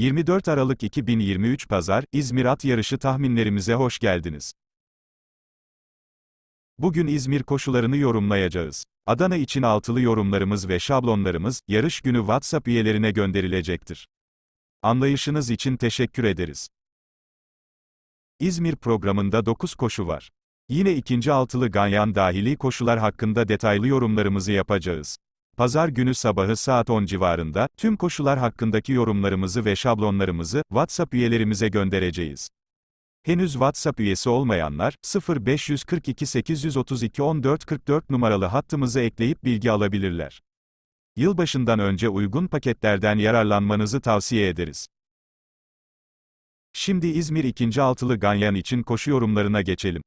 24 Aralık 2023 Pazar, İzmir At Yarışı tahminlerimize hoş geldiniz. Bugün İzmir koşularını yorumlayacağız. Adana için altılı yorumlarımız ve şablonlarımız, yarış günü WhatsApp üyelerine gönderilecektir. Anlayışınız için teşekkür ederiz. İzmir programında 9 koşu var. Yine ikinci altılı ganyan dahili koşular hakkında detaylı yorumlarımızı yapacağız. Pazar günü sabahı saat 10 civarında, tüm koşular hakkındaki yorumlarımızı ve şablonlarımızı, WhatsApp üyelerimize göndereceğiz. Henüz WhatsApp üyesi olmayanlar, 0542 832 1444 numaralı hattımızı ekleyip bilgi alabilirler. Yılbaşından önce uygun paketlerden yararlanmanızı tavsiye ederiz. Şimdi İzmir 2. altılı ganyan için koşu yorumlarına geçelim.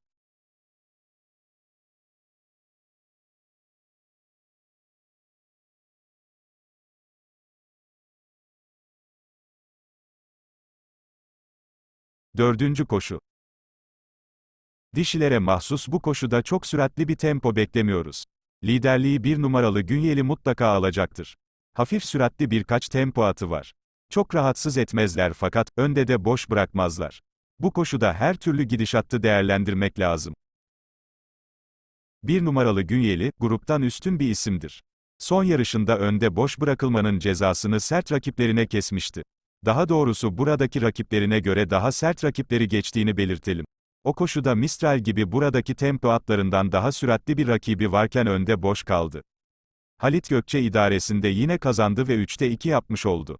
Dördüncü koşu. Dişilere mahsus bu koşuda çok süratli bir tempo beklemiyoruz. Liderliği bir numaralı Günyeli mutlaka alacaktır. Hafif süratli birkaç tempo atı var. Çok rahatsız etmezler fakat, önde de boş bırakmazlar. Bu koşuda her türlü gidişattı değerlendirmek lazım. Bir numaralı Günyeli, gruptan üstün bir isimdir. Son yarışında önde boş bırakılmanın cezasını sert rakiplerine kesmişti. Daha doğrusu buradaki rakiplerine göre daha sert rakipleri geçtiğini belirtelim. O koşuda Mistral gibi buradaki tempo atlarından daha süratli bir rakibi varken önde boş kaldı. Halit Gökçe idaresinde yine kazandı ve 3'te 2 yapmış oldu.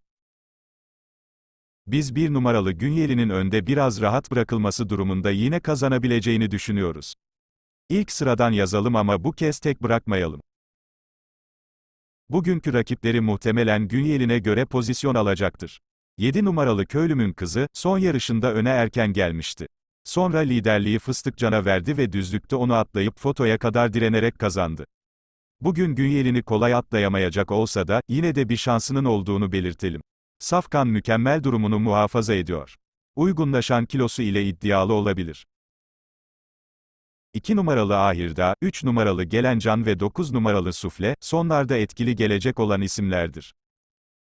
Biz bir numaralı Günyeli'nin önde biraz rahat bırakılması durumunda yine kazanabileceğini düşünüyoruz. İlk sıradan yazalım ama bu kez tek bırakmayalım. Bugünkü rakipleri muhtemelen Günyeli'ne göre pozisyon alacaktır. 7 numaralı köylümün kızı, son yarışında öne erken gelmişti. Sonra liderliği Fıstıkcan'a verdi ve düzlükte onu atlayıp fotoya kadar direnerek kazandı. Bugün Günyeli'ni kolay atlayamayacak olsa da, yine de bir şansının olduğunu belirtelim. Safkan mükemmel durumunu muhafaza ediyor. Uygunlaşan kilosu ile iddialı olabilir. 2 numaralı Ahirda, 3 numaralı Gelencan ve 9 numaralı Sufle, sonlarda etkili gelecek olan isimlerdir.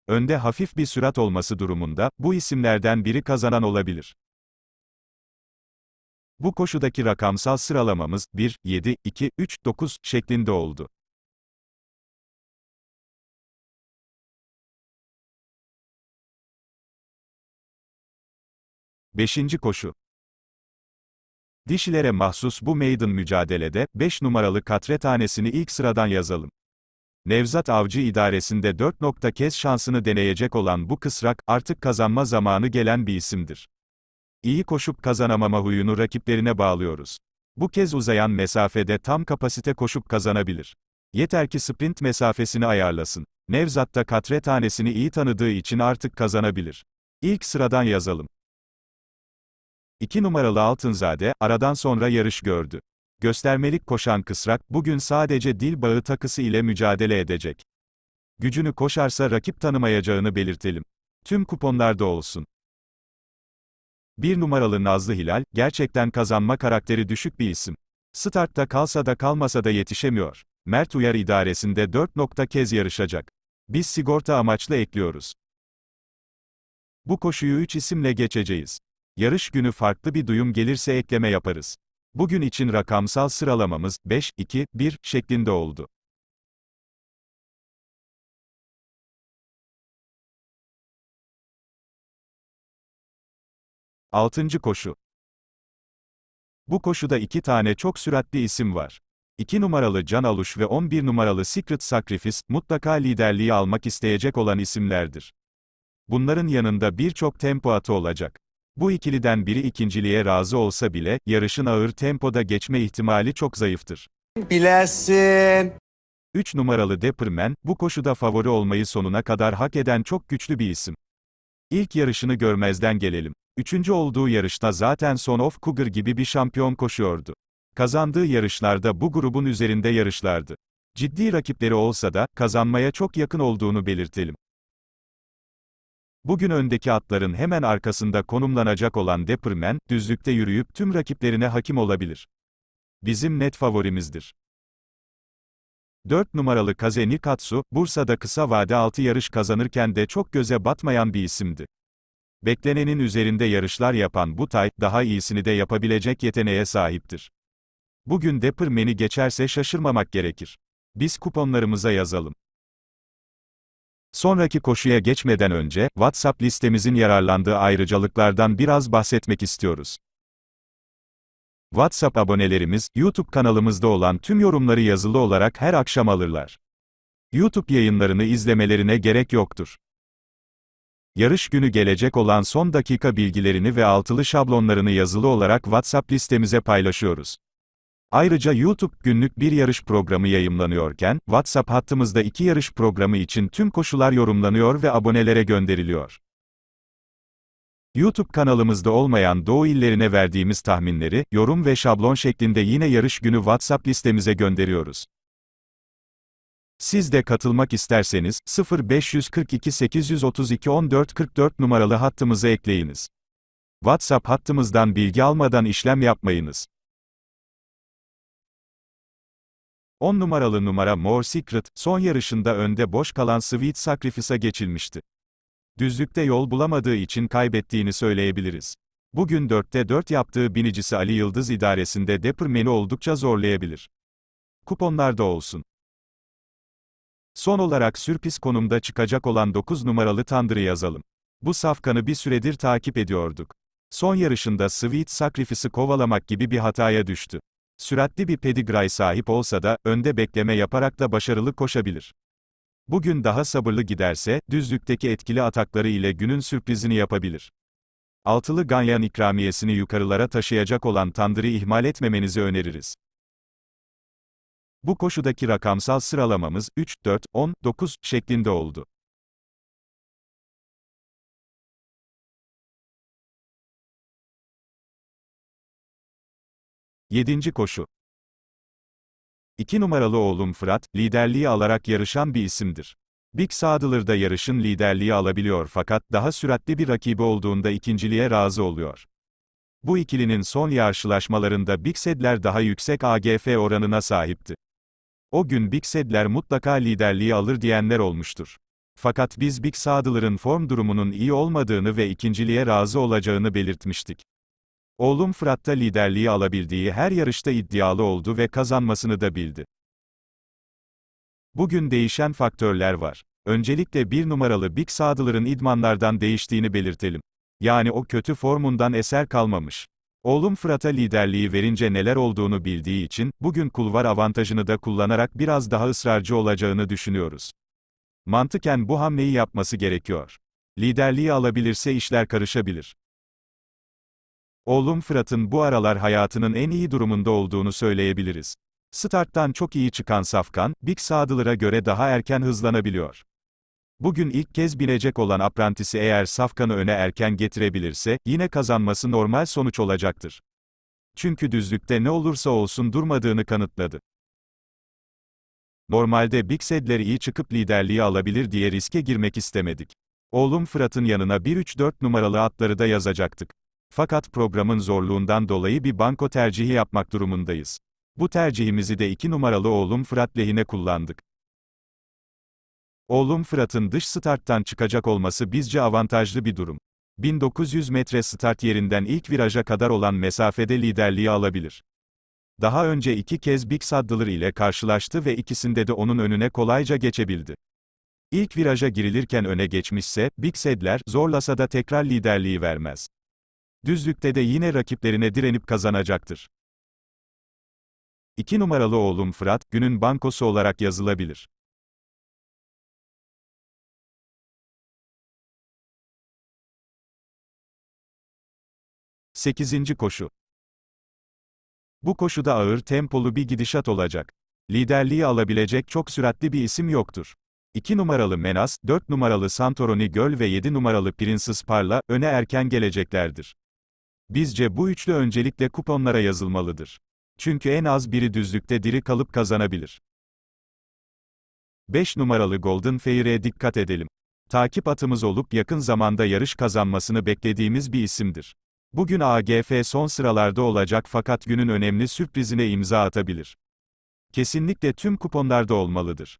Önde hafif bir sürat olması durumunda, bu isimlerden biri kazanan olabilir. Bu koşudaki rakamsal sıralamamız, 1, 7, 2, 3, 9 şeklinde oldu. Beşinci koşu. Dişilere mahsus bu maiden mücadelede, 5 numaralı katre tanesini ilk sıradan yazalım. Nevzat Avcı idaresinde 4 nokta kez şansını deneyecek olan bu kısrak, artık kazanma zamanı gelen bir isimdir. İyi koşup kazanamama huyunu rakiplerine bağlıyoruz. Bu kez uzayan mesafede tam kapasite koşup kazanabilir. Yeter ki sprint mesafesini ayarlasın. Nevzat da katre tanesini iyi tanıdığı için artık kazanabilir. İlk sıradan yazalım. 2 numaralı Altınzade, aradan sonra yarış gördü. Göstermelik koşan kısrak, bugün sadece dil bağı takısı ile mücadele edecek. Gücünü koşarsa rakip tanımayacağını belirtelim. Tüm kuponlarda olsun. Bir numaralı Nazlı Hilal, gerçekten kazanma karakteri düşük bir isim. Startta kalsa da kalmasa da yetişemiyor. Mert Uyar idaresinde 4 nokta kez yarışacak. Biz sigorta amaçlı ekliyoruz. Bu koşuyu 3 isimle geçeceğiz. Yarış günü farklı bir duyum gelirse ekleme yaparız. Bugün için rakamsal sıralamamız 5, 2, 1 şeklinde oldu. Altıncı koşu. Bu koşuda iki tane çok süratli isim var. 2 numaralı Can Aluş ve 11 numaralı Secret Sacrifice, mutlaka liderliği almak isteyecek olan isimlerdir. Bunların yanında birçok tempo atı olacak. Bu ikiliden biri ikinciliğe razı olsa bile, yarışın ağır tempoda geçme ihtimali çok zayıftır. Bilesin. 3 numaralı Depperman, bu koşuda favori olmayı sonuna kadar hak eden çok güçlü bir isim. İlk yarışını görmezden gelelim. Üçüncü olduğu yarışta zaten Son of Cougar gibi bir şampiyon koşuyordu. Kazandığı yarışlarda bu grubun üzerinde yarışlardı. Ciddi rakipleri olsa da, kazanmaya çok yakın olduğunu belirtelim. Bugün öndeki atların hemen arkasında konumlanacak olan Depperman, düzlükte yürüyüp tüm rakiplerine hakim olabilir. Bizim net favorimizdir. 4 numaralı Kaze Nikatsu, Bursa'da kısa vade 6 yarış kazanırken de çok göze batmayan bir isimdi. Beklenenin üzerinde yarışlar yapan bu tay, daha iyisini de yapabilecek yeteneğe sahiptir. Bugün Depperman'i geçerse şaşırmamak gerekir. Biz kuponlarımıza yazalım. Sonraki koşuya geçmeden önce, WhatsApp listemizin yararlandığı ayrıcalıklardan biraz bahsetmek istiyoruz. WhatsApp abonelerimiz, YouTube kanalımızda olan tüm yorumları yazılı olarak her akşam alırlar. YouTube yayınlarını izlemelerine gerek yoktur. Yarış günü gelecek olan son dakika bilgilerini ve altılı şablonlarını yazılı olarak WhatsApp listemize paylaşıyoruz. Ayrıca YouTube günlük bir yarış programı yayımlanıyorken, WhatsApp hattımızda iki yarış programı için tüm koşular yorumlanıyor ve abonelere gönderiliyor. YouTube kanalımızda olmayan Doğu illerine verdiğimiz tahminleri, yorum ve şablon şeklinde yine yarış günü WhatsApp listemize gönderiyoruz. Siz de katılmak isterseniz, 0542 832 14 44 numaralı hattımıza ekleyiniz. WhatsApp hattımızdan bilgi almadan işlem yapmayınız. 10 numaralı numara More Secret, son yarışında önde boş kalan Sweet Sacrifice'a geçilmişti. Düzlükte yol bulamadığı için kaybettiğini söyleyebiliriz. Bugün 4'te 4 yaptığı binicisi Ali Yıldız idaresinde Depperman'i oldukça zorlayabilir. Kuponlarda olsun. Son olarak sürpriz konumda çıkacak olan 9 numaralı Tandır'ı yazalım. Bu safkanı bir süredir takip ediyorduk. Son yarışında Sweet Sacrifice'ı kovalamak gibi bir hataya düştü. Süratli bir pedigree sahip olsa da, önde bekleme yaparak da başarılı koşabilir. Bugün daha sabırlı giderse, düzlükteki etkili atakları ile günün sürprizini yapabilir. Altılı Ganyan ikramiyesini yukarılara taşıyacak olan Tandır'ı ihmal etmemenizi öneririz. Bu koşudaki rakamsal sıralamamız 3, 4, 10, 9 şeklinde oldu. Yedinci koşu. 2 numaralı oğlum Fırat, liderliği alarak yarışan bir isimdir. Big Saddler'da yarışın liderliği alabiliyor fakat daha süratli bir rakibi olduğunda ikinciliğe razı oluyor. Bu ikilinin son yarışlaşmalarında Big Sedler daha yüksek AGF oranına sahipti. O gün Big Sedler mutlaka liderliği alır diyenler olmuştur. Fakat biz Big Saddler'ın form durumunun iyi olmadığını ve ikinciliğe razı olacağını belirtmiştik. Oğlum Fırat'ta liderliği alabildiği her yarışta iddialı oldu ve kazanmasını da bildi. Bugün değişen faktörler var. Öncelikle bir numaralı Big Saddler'ın idmanlardan değiştiğini belirtelim. Yani o kötü formundan eser kalmamış. Oğlum Fırat'a liderliği verince neler olduğunu bildiği için, bugün kulvar avantajını da kullanarak biraz daha ısrarcı olacağını düşünüyoruz. Mantıken bu hamleyi yapması gerekiyor. Liderliği alabilirse işler karışabilir. Oğlum Fırat'ın bu aralar hayatının en iyi durumunda olduğunu söyleyebiliriz. Starttan çok iyi çıkan Safkan, Big Saddler'a göre daha erken hızlanabiliyor. Bugün ilk kez binecek olan aprantisi eğer Safkan'ı öne erken getirebilirse, yine kazanması normal sonuç olacaktır. Çünkü düzlükte ne olursa olsun durmadığını kanıtladı. Normalde Big Sedler iyi çıkıp liderliği alabilir diye riske girmek istemedik. Oğlum Fırat'ın yanına 1-3-4 numaralı atları da yazacaktık. Fakat programın zorluğundan dolayı bir banko tercihi yapmak durumundayız. Bu tercihimizi de 2 numaralı oğlum Fırat lehine kullandık. Oğlum Fırat'ın dış starttan çıkacak olması bizce avantajlı bir durum. 1900 metre start yerinden ilk viraja kadar olan mesafede liderliği alabilir. Daha önce iki kez Big Saddler ile karşılaştı ve ikisinde de onun önüne kolayca geçebildi. İlk viraja girilirken öne geçmişse, Big Sedler, zorlasa da tekrar liderliği vermez. Düzlükte de yine rakiplerine direnip kazanacaktır. 2 numaralı oğlum Fırat, günün bankosu olarak yazılabilir. Sekizinci koşu. Bu koşuda ağır tempolu bir gidişat olacak. Liderliği alabilecek çok süratli bir isim yoktur. 2 numaralı Menas, 4 numaralı Santorini Göl ve 7 numaralı Princess Parla, öne erken geleceklerdir. Bizce bu üçlü öncelikle kuponlara yazılmalıdır. Çünkü en az biri düzlükte diri kalıp kazanabilir. 5 numaralı Golden Fairy'e dikkat edelim. Takip atımız olup yakın zamanda yarış kazanmasını beklediğimiz bir isimdir. Bugün AGF son sıralarda olacak fakat günün önemli sürprizine imza atabilir. Kesinlikle tüm kuponlarda olmalıdır.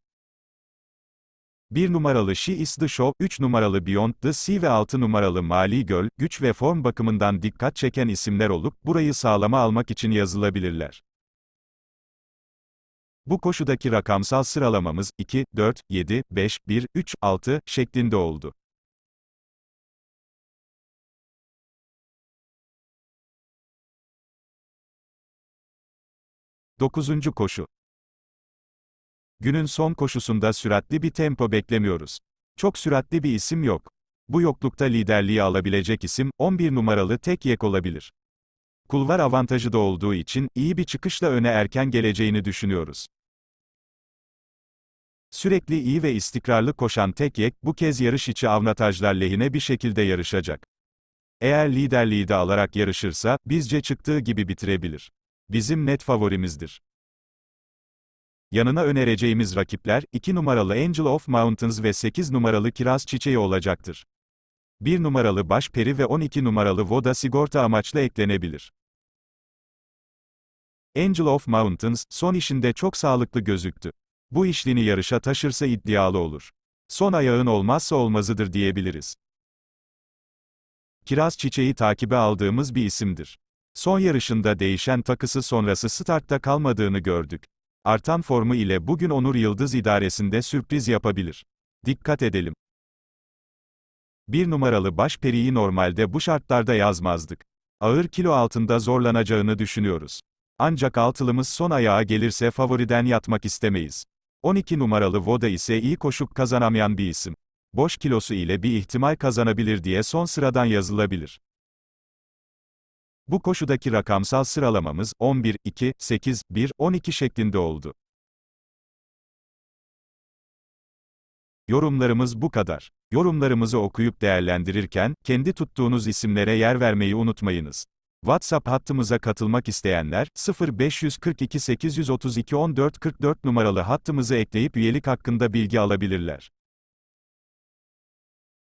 1 numaralı She is the Show, 3 numaralı Beyond the Sea ve 6 numaralı Mali Göl, güç ve form bakımından dikkat çeken isimler olup, burayı sağlama almak için yazılabilirler. Bu koşudaki rakamsal sıralamamız, 2, 4, 7, 5, 1, 3, 6 şeklinde oldu. Dokuzuncu koşu. Günün son koşusunda süratli bir tempo beklemiyoruz. Çok süratli bir isim yok. Bu yoklukta liderliği alabilecek isim, 11 numaralı tek yek olabilir. Kulvar avantajı da olduğu için, iyi bir çıkışla öne erken geleceğini düşünüyoruz. Sürekli iyi ve istikrarlı koşan tek yek, bu kez yarış içi avantajlar lehine bir şekilde yarışacak. Eğer liderliği de alarak yarışırsa, bizce çıktığı gibi bitirebilir. Bizim net favorimizdir. Yanına önereceğimiz rakipler, 2 numaralı Angel of Mountains ve 8 numaralı Kiraz Çiçeği olacaktır. 1 numaralı Başperi ve 12 numaralı Voda sigorta amaçlı eklenebilir. Angel of Mountains, son işinde çok sağlıklı gözüktü. Bu işlini yarışa taşırsa iddialı olur. Son ayağın olmazsa olmazıdır diyebiliriz. Kiraz Çiçeği takibe aldığımız bir isimdir. Son yarışında değişen takısı sonrası startta kalmadığını gördük. Artan formu ile bugün Onur Yıldız idaresinde sürpriz yapabilir. Dikkat edelim. Bir numaralı Başperi'yi normalde bu şartlarda yazmazdık. Ağır kilo altında zorlanacağını düşünüyoruz. Ancak altılımız son ayağa gelirse favoriden yatmak istemeyiz. 12 numaralı Voda ise iyi koşup kazanamayan bir isim. Boş kilosu ile bir ihtimal kazanabilir diye son sıradan yazılabilir. Bu koşudaki rakamsal sıralamamız 11, 2, 8, 1, 12 şeklinde oldu. Yorumlarımız bu kadar. Yorumlarımızı okuyup değerlendirirken, kendi tuttuğunuz isimlere yer vermeyi unutmayınız. WhatsApp hattımıza katılmak isteyenler, 0542 832 14 44 numaralı hattımızı ekleyip üyelik hakkında bilgi alabilirler.